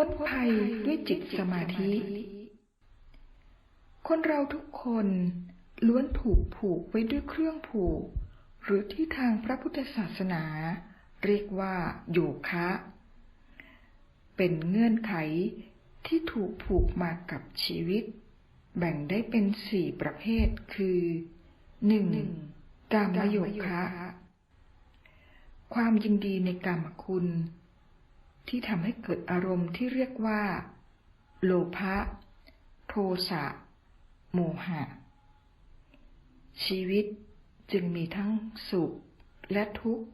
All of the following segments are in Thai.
พ้นภัยด้วยจิตสมาธิ คนเราทุกคนล้วนถูกผูกไว้ด้วยเครื่องผูก หรือที่ทางพระพุทธศาสนา เรียกว่าโยคะ เป็นเงื่อนไขที่ถูกผูกมากับชีวิต แบ่งได้เป็นสี่ประเภทคือหนึ่งกามโยคะ ความยินดีในกามคุณ ที่ทำให้เกิดอารมณ์ที่เรียกว่า โลภะ โทสะ โมหะ ชีวิตจึงมีทั้งสุขและทุกข์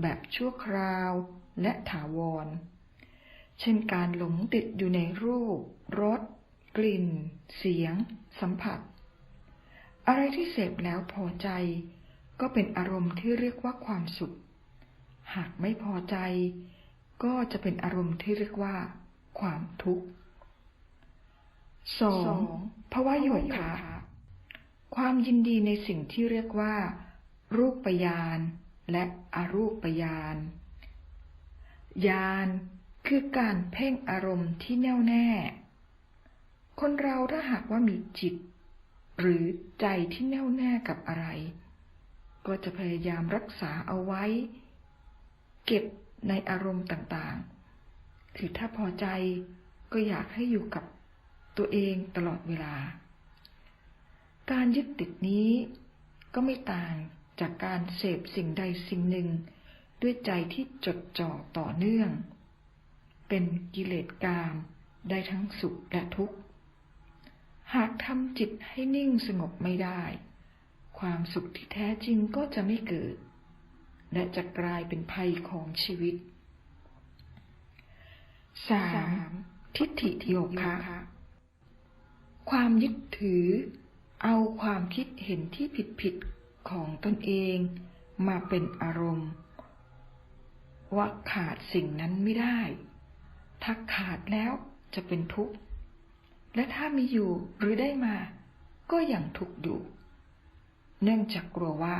แบบชั่วคราวและถาวร เช่นการหลงติดอยู่ในรูป รส กลิ่น เสียง สัมผัส อะไรที่เสพแล้วพอใจ ก็เป็นอารมณ์ที่เรียกว่าความสุข หากไม่พอใจ ก็จะเป็นอารมณ์ที่เรียกว่า ความทุกข์สองภาวะโยคะความยินดีในสิ่งที่เรียกว่า รูปปยานและอรูปปยานยานคือการเพ่งอารมณ์ที่แน่วแน่ คนเราถ้าหากว่ามีจิต หรือใจที่แน่วแน่กับอะไร ก็จะพยายามรักษาเอาไว้ เก็บ ในอารมณ์ต่างๆ คือถ้าพอใจก็อยากให้อยู่กับตัวเองตลอดเวลา การยึดติดนี้ก็ไม่ต่างจากการเสพสิ่งใดสิ่งหนึ่ง ด้วยใจที่จดจ่อต่อเนื่อง เป็นกิเลสกามได้ทั้งสุขและทุกข์ หากทำจิตให้นิ่งสงบไม่ได้ ความสุขที่แท้จริงก็จะไม่เกิด และจะกลายเป็นภัยของชีวิตสามทิฏฐิโยคะความยึดถือ เอาความคิดเห็นที่ผิดผิดของตนเองมาเป็นอารมณ์ ว่าขาดสิ่งนั้นไม่ได้ ถ้าขาดแล้วจะเป็นทุกข์ และถ้ามีอยู่หรือได้มา ก็ยังทุกข์อยู่ เนื่องจากกลัวว่า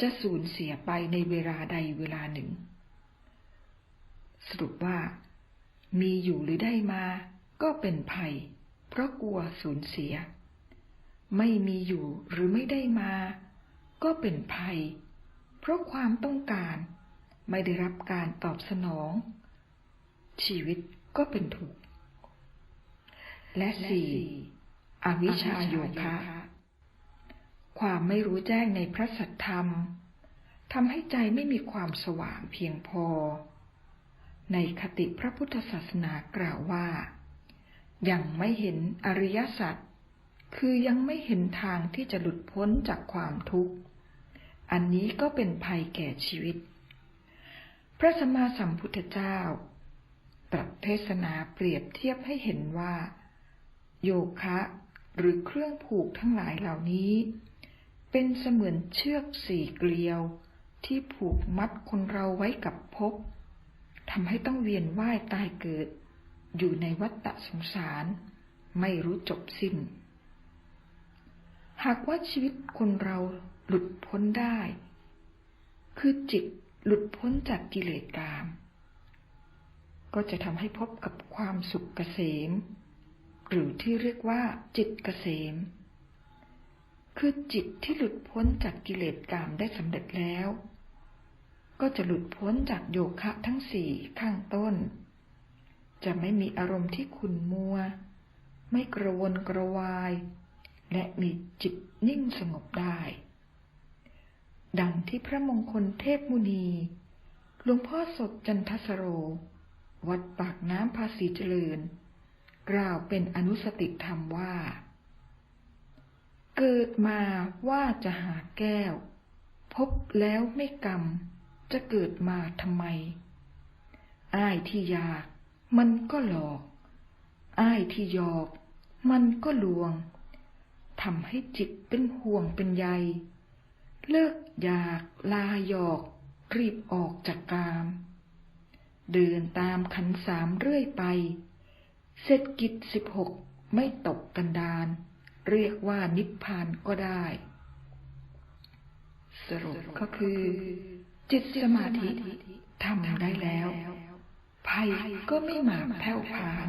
จะสูญเสียไปในเวลาใดเวลาหนึ่ง สรุปว่า มีอยู่หรือได้มา ก็เป็นภัย เพราะกลัวสูญเสีย ไม่มีอยู่หรือไม่ได้มา ก็เป็นภัย เพราะความต้องการ ไม่ได้รับการตอบสนอง ชีวิตก็เป็นทุกข์และสี่อวิชชาโยคะ ความไม่รู้แจ้งในพระสัทธรรมทำให้ใจไม่มีความสว่างเพียงพอ ในคติพระพุทธศาสนากล่าวว่า ยังไม่เห็นอริยสัจคือยังไม่เห็นทางที่จะหลุดพ้นจากความทุกข์ อันนี้ก็เป็นภัยแก่ชีวิต พระสัมมาสัมพุทธเจ้า ตรัสเทศนาเปรียบเทียบให้เห็นว่า โยคะหรือเครื่องผูกทั้งหลายเหล่านี้ เป็นเสมือนเชือกสี่เกลียว ที่ผูกมัดคนเราไว้กับภพทำให้ต้องเวียนว่ายตายเกิด อยู่ในวัฏฏะสงสาร ไม่รู้จบสิ้น หากว่าชีวิตคนเราหลุดพ้นได้ คือจิตหลุดพ้นจากกิเลสกาม ก็จะทำให้พบกับความสุขเกษม หรือที่เรียกว่าจิตเกษม คือจิตที่หลุดพ้นจากกิเลสกามได้สำเร็จแล้ว ก็จะหลุดพ้นจากโยคะทั้งสี่ข้างต้น จะไม่มีอารมณ์ที่ขุ่นมัว ไม่กระวนกระวาย และมีจิตนิ่งสงบได้ ดังที่พระมงคลเทพมุนีหลวงพ่อสดจันทสโร วัดปากน้ำภาษีเจริญ กล่าวเป็นอนุสติธรรมว่า เกิดมาว่าจะหาแก้ว พบแล้วไม่กรรมจะเกิดมาทำไม อ้ายที่อยาก มันก็หลอก อ้ายที่หยอก มันก็ลวงทำให้จิตเป็นห่วงเป็นใย เลิกอยากลาหยอกรีบออกจากกาม เดินตามขันสามเรื่อยไป เสร็จกิจสิบหกไม่ตกกันดาน เรียกว่านิพพานก็ได้ สรุปก็คือ จิตสมาธิทำได้แล้ว ภัยก็ไม่มาแผ่วพาน